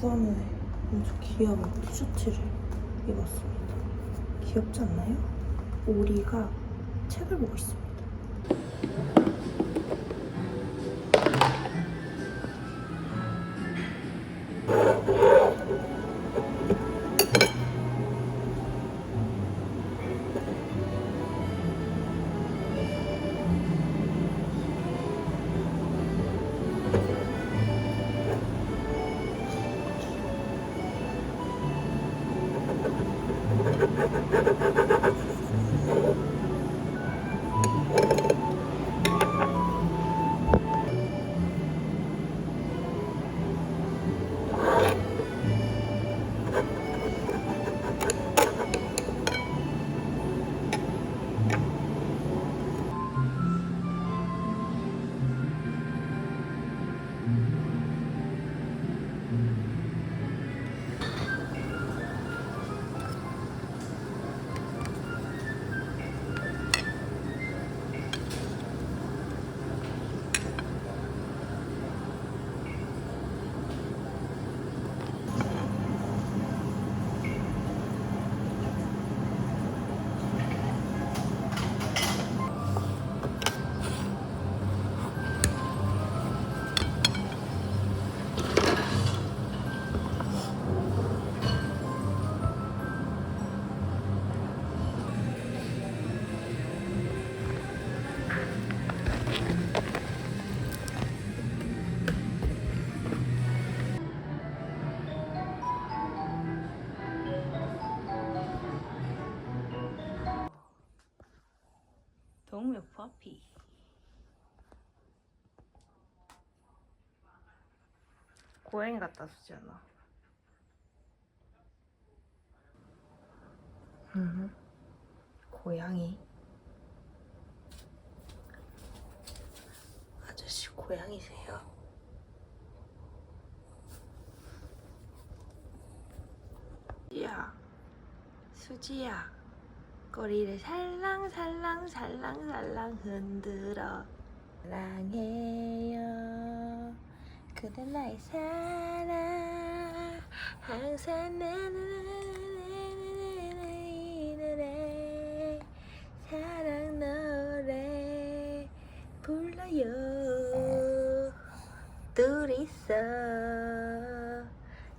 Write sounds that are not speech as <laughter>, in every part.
부산에 아주 귀여운 티셔츠를 입었습니다. 귀엽지 않나요? 오리가 책을 보고 있습니다. 동묘 퍼피 고양이 갖다 주지 않아? 음, 고양이. 아저씨 고양이세요? 수지야, 수지야, 꼬리를 살랑살랑 살랑살랑 흔들어. 사랑해요. 그대 나의 사랑 항상 나는 이 노래 사랑 노래 불러요 둘이서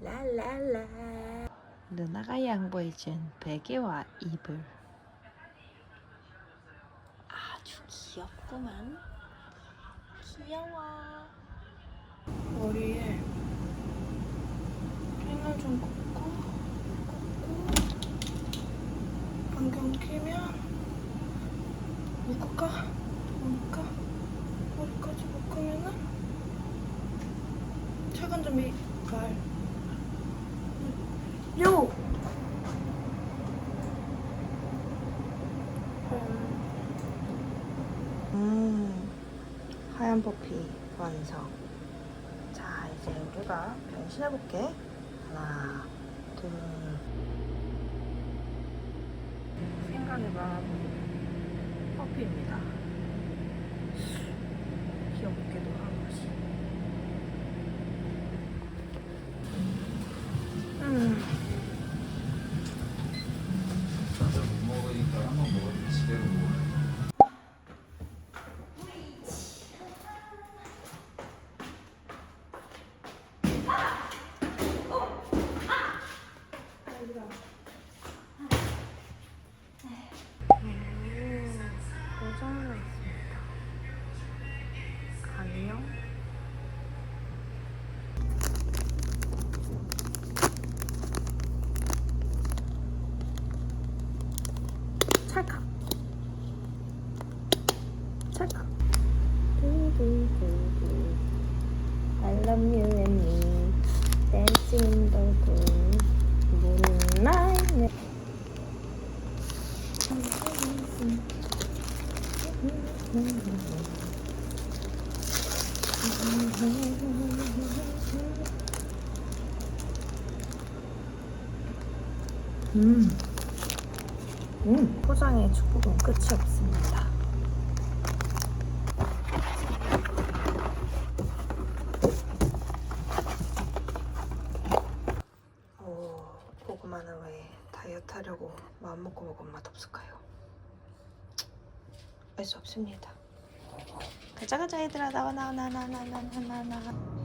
랄랄라 누나가 양보해준 베개와 이불 아주 귀엽구만 귀여워 머리에 핀을 좀 꽂고 꽂고 안경 끼면 묶을까? 묶을까? 머리까지 묶으면은 최근 좀 이, 말 하얀 퍼피 완성. 자, 이제 우리가 변신해 볼게. 하나, 둘. 생각해봐. 퍼피입니다. 귀엽기도 하고지. 음, Moon. Moonlight. 음. 음. 포장의 축복은 끝이 없습니다. 수 없습니다. 가자 가자 얘들아 나와 나와 나와 나와 나와 나와 나와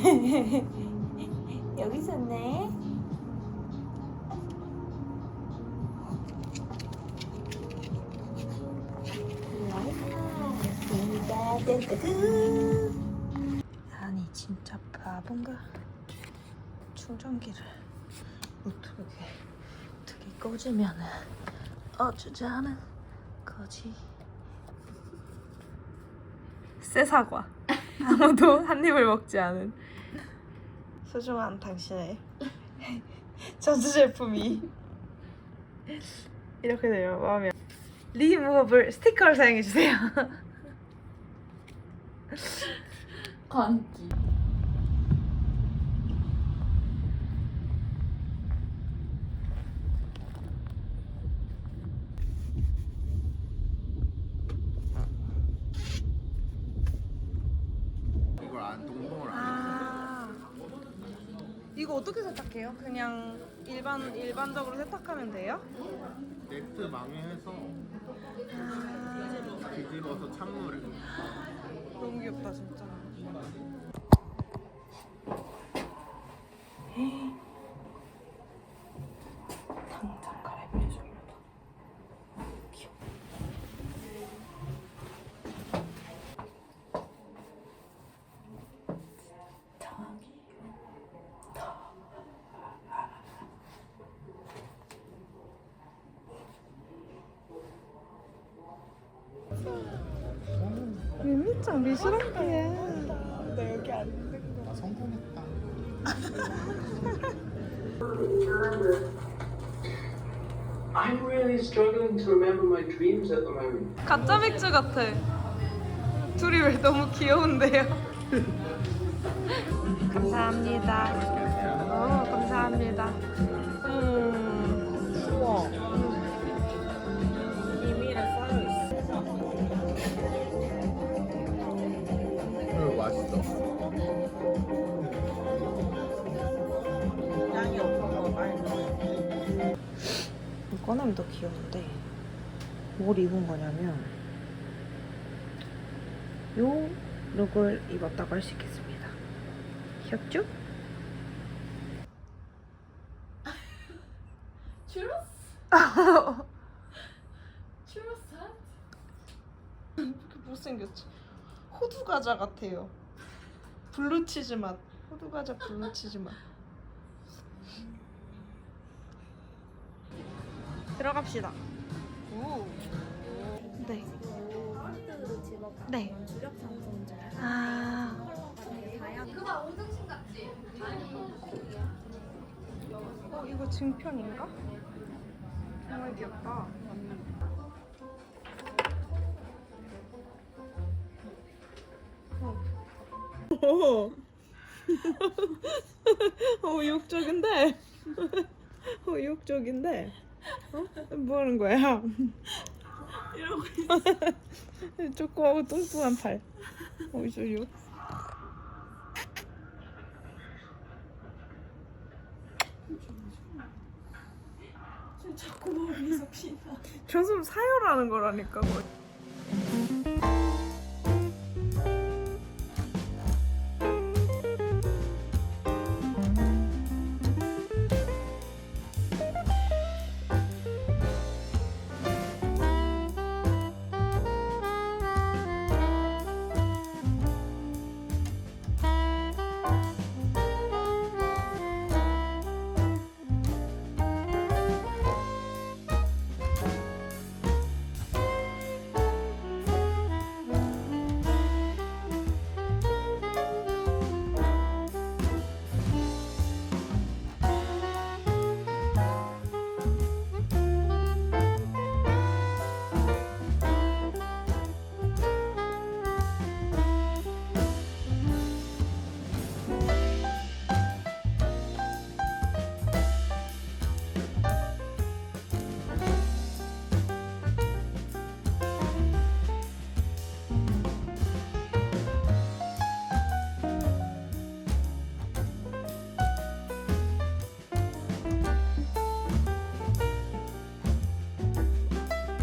<laughs> 여기 있었네. 라이미가 땡뜨그 아니 진짜 바본가? 충전기를 어떻게 어떻게 꽂으면은 어쩌자는 거지? 새 사과 아무도 한 입을 먹지 않은 소중한 당신의 <laughs> 전수 제품이 이렇게 되면 마음에 리무버블 스티커를 사용해 주세요. <laughs> 건기. 이걸 안 동봉을 안 아 이거 어떻게 세탁해요? 그냥 일반 일반적으로 세탁하면 돼요? 네트 망해서 아 뒤집어서 찬물에 너무 귀엽다 진짜. <laughs> 당장 갈아입혀줍니다. 귀여워. 미미짱 미술학교에. 나 여기 안 있는 거. 아 성공했다. I'm really struggling to remember my dreams at the moment. 가짜 맥주 같아. 둘이 왜 너무 귀여운데요? <laughs> 감사합니다. 어 감사합니다 맛있어 양이 없어서 많이 넣어요. 꺼내면 더 귀여운데 뭘 입은 거냐면 요 룩을 입었다고 할 수 있겠습니다. 귀엽죠? 추러스 핫? 이렇게 못생겼지? 호두 과자 같아요. 블루치즈 맛. 호두 과자 블루치즈 맛. 들어갑시다. 오. 네. 네. 아. 어 이거 증편인가? 정말 귀엽다. <laughs> 어, 욕적인데? <laughs> 어, 욕적인데? 어? 뭐 하는 거야? 이러고 <laughs> 있어. 조그하고 뚱뚱한 팔. 어디서 욕? 자꾸 미소 피나. 저좀 사열하는 거라니까. 거의.